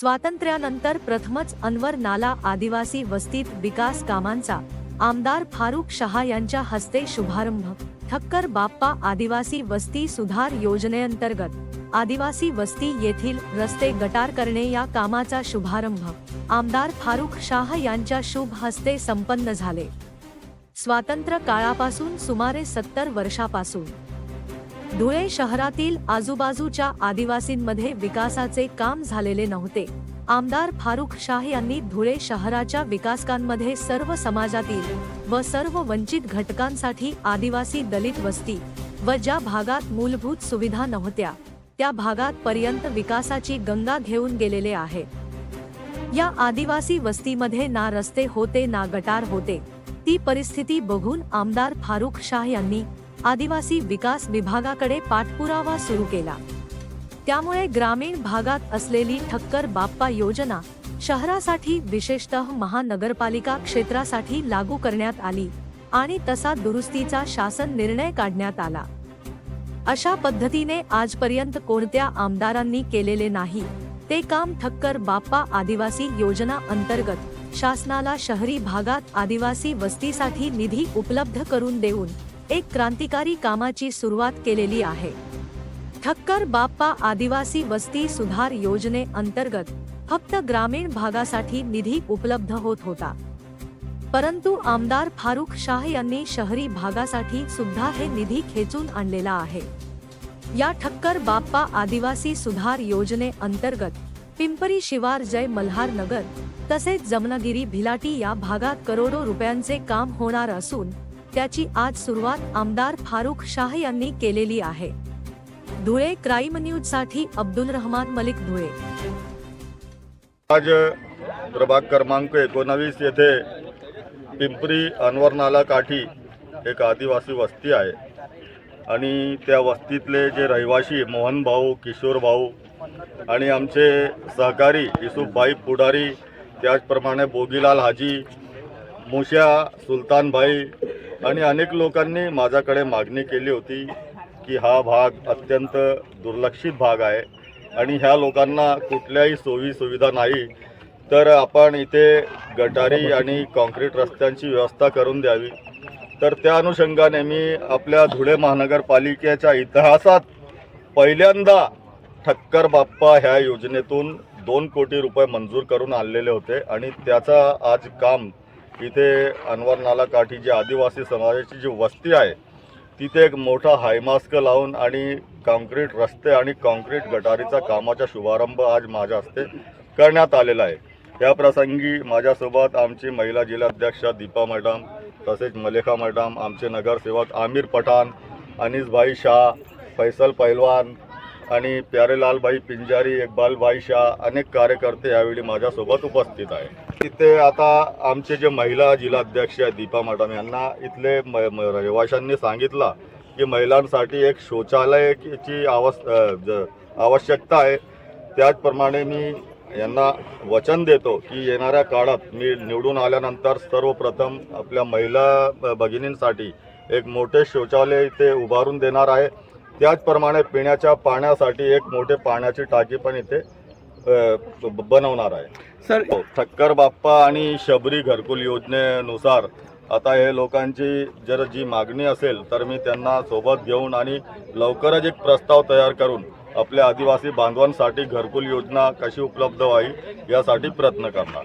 स्वातंत्र्यानंतर प्रथमच अनवर नाला आदिवासी वस्तीत विकास कामांचा. आमदार फारुख शहा यांच्या हस्ते शुभारंभ. ठक्कर बाप्पा आदिवासी वस्ती सुधार योजनेअंतर्गत. आदिवासी वस्ती येथील रस्ते गटार करणे या कामाचा शुभारंभ. आमदार फारुख शाह यांच्या शुभ हस्ते संपन्न झाले. स्वातंत्र्य काळापासून सुमारे सत्तर वर्षापासून. धुळे शहरातील आजूबाजूच्या आदिवासींमध्ये विकासाचे काम झालेले नव्हते. आमदार फारुख शाह यांनी धुळे शहराच्या विकासकांमध्ये सर्व समाजातील व सर्व वंचित घटकांसाठी आदिवासी दलित वस्ती व ज्या भागात मूलभूत सुविधा नव्हत्या त्या भागात पर्यंत विकासाची गंगा घेऊन गेलेले आहे. या आदिवासी वस्तीमध्ये ना रस्ते होते ना गटार होते. ती परिस्थिती बघून आमदार फारुख शाह यांनी आदिवासी विकास विभागाकडे पाठपुरावा सुरू केला. त्यामुळे ग्रामीण भागात असलेली ठक्कर बाप्पा योजना शहरासाठी विशेषतः महानगरपालिका क्षेत्रासाठी लागू करण्यात आली आणि तसा दुरुस्तीचा शासन निर्णय काढण्यात आला. अशा पद्धतीने आजपर्यंत कोणत्या आमदारांनी केलेले नाही ते काम ठक्कर बाप्पा आदिवासी योजना अंतर्गत शासनाला शहरी भागात आदिवासी वस्तीसाठी निधी उपलब्ध करून देऊन एक क्रांतिकारी कामाची सुरुवात केलेली आहे. ठक्कर बाप्पा आदिवासी वस्ती सुधार योजने अंतर्गत फक्त ग्रामीण भागासाठी निधी उपलब्ध होत होता. परंतु आमदार फारुख शाह यांनी शहरी भागासाठी सुद्धा हे निधी खेचून आणलेला आहे. या ठक्कर बाप्पा आदिवासी सुधार योजने अंतर्गत पिंपरी शिवार जय मल्हार नगर तसेच जमनागिरी भिलाटी या भागात करोडो रुपयांचे काम होणार असून त्याची आज सुरुवात आमदार फारुख शाह यांनी केलेली आहे. धुळे क्राईम न्यूजसाठी अब्दुल रहमान मलिक धुळे. आज प्रभाग क्रमांक एकोणावीस येथे पिंपरी अनवर नाला काठी एक आदिवासी वस्ती आहे. आणि त्या वस्तीतले जे रहिवाशी मोहन भाऊ किशोर भाऊ आणि आमचे सहकारी युसुफभाई पुढारी त्याचप्रमाणे बोगीलाल हाजी मुशा सुलतानभाई आणि अनेक लोकांनी माझ्याकडे मागणी केली होती की हा भाग अत्यंत दुर्लक्षित भाग आहे आणि ह्या लोकांना कुठल्याही सोयी सुविधा नाही तर आपण इथे गटारी आणि कॉन्क्रीट रस्त्यांची व्यवस्था करून द्यावी. तर त्या अनुषंगाने मी आपल्या धुळे महानगरपालिकेच्या इतिहासात पहिल्यांदा ठक्कर बाप्पा ह्या योजनेतून दोन कोटी रुपये मंजूर करून आणलेले होते आणि त्याचा आज काम इथे अनवर नाला काठी जी आदिवासी समाजाची जी वस्ती आहे तिथे एक मोठा हायमास्क लावून आणि कॉन्क्रीट रस्ते आणि कॉन्क्रीट गटारीचा कामाचा शुभारंभ आज माझ्या हस्ते करण्यात आलेला आहे. या प्रसंगी माझ्यासोबत आमची महिला जिल्हाध्यक्ष दीपा मॅडम तसेच मलेखा मॅडम आमचे नगरसेवक आमिर पठाण अनिसभाई शाह फैसल पैलवान आणि प्यारेलालभाई पिंजारी इकबालभाई शाह अनेक कार्यकर्ते यावेळी माझ्यासोबत उपस्थित आहे तिथे आता आमचे जे महिला जिल्हाध्यक्ष आहेत दीपा मॅडम यांना इथले म म- रहिवाशांनी सांगितलं की महिलांसाठी एक शौचालयाची आवस ज- आवश्यकता आहे. त्याचप्रमाणे मी यांना वचन देतो की येणाऱ्या काळात मी निवडून आल्यानंतर सर्वप्रथम आपल्या महिला भगिनींसाठी एक मोठे शौचालय इथे उभारून देणार आहे. त्याचप्रमाणे पिण्याच्या पाण्यासाठी एक मोठे पाण्याची टाकी पण इथे बनवणार आहे. सर हो, ठक्कर बाप्पा आणि शबरी घरकुल योजनेनुसार आता हे लोकांची जर जी मागणी असेल तर मी त्यांना सोबत घेऊन आणि लवकरच एक प्रस्ताव तयार करून आपल्या आदिवासी बांधवांसाठी घरकुल योजना कशी उपलब्ध व्हावी यासाठी प्रयत्न करणार.